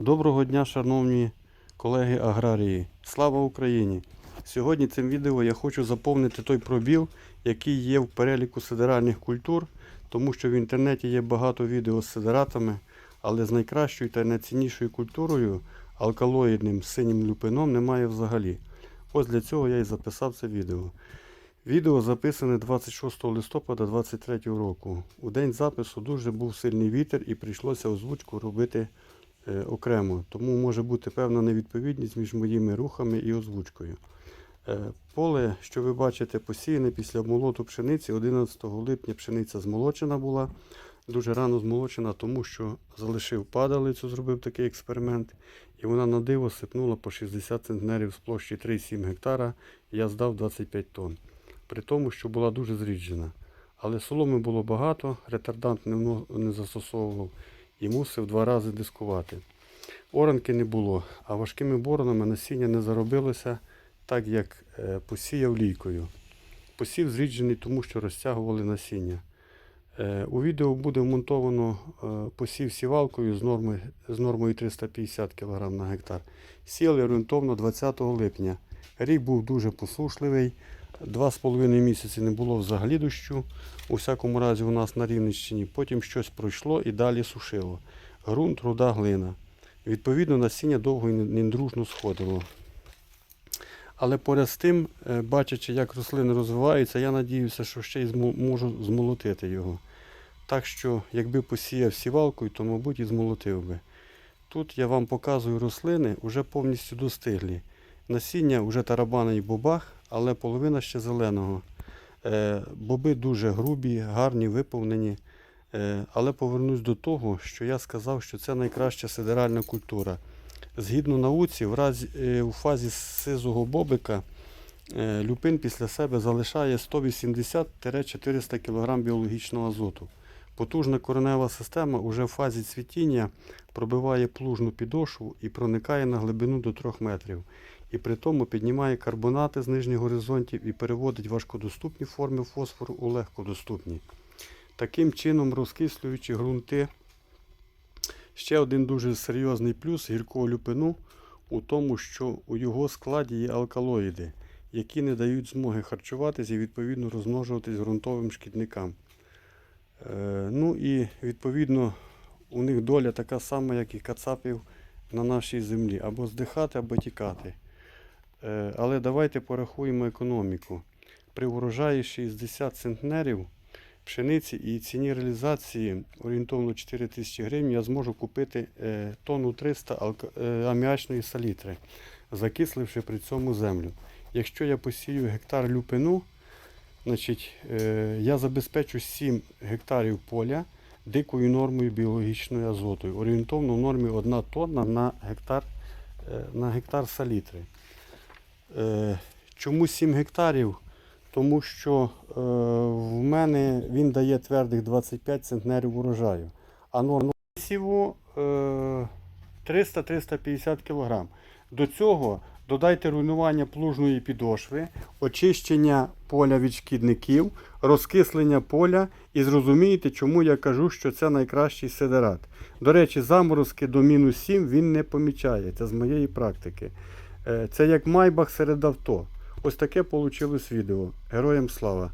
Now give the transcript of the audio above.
Доброго дня, шановні колеги аграрії. Слава Україні! Сьогодні цим відео я хочу заповнити той пробіл, який є в переліку сидеральних культур, тому що в інтернеті є багато відео з сидератами, але з найкращою та найціннішою культурою алкалоїдним синім люпином немає взагалі. Ось для цього я і записав це відео. Відео записане 26 листопада 2023 року. У день запису дуже був сильний вітер і прийшлося озвучку робити окремо. Тому може бути певна невідповідність між моїми рухами і озвучкою. Е, поле, що ви бачите, посіяне після молоту пшениці. 11 липня пшениця змолочена була. Дуже рано змолочена, тому що залишив падалицю, зробив такий експеримент. І вона на диво сипнула по 60 центнерів з площі 3,7 гектара. Я здав 25 тонн. При тому, що була дуже зріджена. Але соломи було багато, ретардант не застосовував і мусив два рази дискувати. Оранки не було, а важкими боронами насіння не заробилося, так як е, посіяв лійкою. Посів зріджений, тому що розтягували насіння. Е, У відео буде вмонтовано е, посів сівалкою з, норми, з нормою 350 кг на гектар. Сіяли орієнтовно 20 липня. Рік був дуже посушливий. Два з половиною місяці не було взагалі дощу. У всякому разі у нас на Рівненщині. Потім щось пройшло і далі сушило. Грунт, руда, глина. Відповідно, насіння довго і не- не сходило. Але поряд з тим, е, бачачи, як рослини розвиваються, я надіюся, що ще й змо- можу змолотити його. Так що, якби посіяв сівалкою, то, мабуть, і змолотив би. Тут я вам показую рослини, вже повністю достиглі. Насіння вже тарабаний в бобах, але половина ще зеленого. Е, боби дуже грубі, гарні, виповнені. Е, але повернусь до того, що я сказав, що це найкраща сидеральна культура. Згідно науці, в разі, е, у фазі сизого бобика люпин після себе залишає 180-400 кг біологічного азоту. Потужна коренева система уже в фазі цвітіння пробиває плужну підошву і проникає на глибину до 3 метрів. І при тому піднімає карбонати з нижніх горизонтів і переводить важкодоступні форми фосфору у легкодоступні. Таким чином, розкислюючи ґрунти, ще один дуже серйозний плюс гіркого люпину у тому, що у його складі є алкалоїди, які не дають змоги харчуватися і відповідно розмножуватись ґрунтовим шкідникам. Е, ну і відповідно у них доля така сама, як і кацапів на нашій землі, або здихати, або тікати. Е, але давайте порахуємо економіку. При урожаї 60 центнерів пшениці і ціні реалізації орієнтовно 4 тисячі гривень я зможу купити е, тонну 300 е, аміачної салітри, закисливши при цьому землю. Якщо я посію гектар люпину, значить, я забезпечу 7 гектарів поля дикою нормою біологічної азоту. Орієнтовно в нормі 1 тонна на гектар, на гектар салітри. Е, Чому 7 гектарів? Тому що е, в мене він дає твердих 25 центнерів урожаю. А норма сіву е, 300-350 кг. До цього додайте руйнування плужної підошви, очищення поля від шкідників, розкислення поля і зрозумієте, чому я кажу, що це найкращий сидерат. До речі, заморозки до мінус 7 він не помічає. Це з моєї практики. Е, Це як майбах серед авто. Ось таке вийшло відео. Героям слава!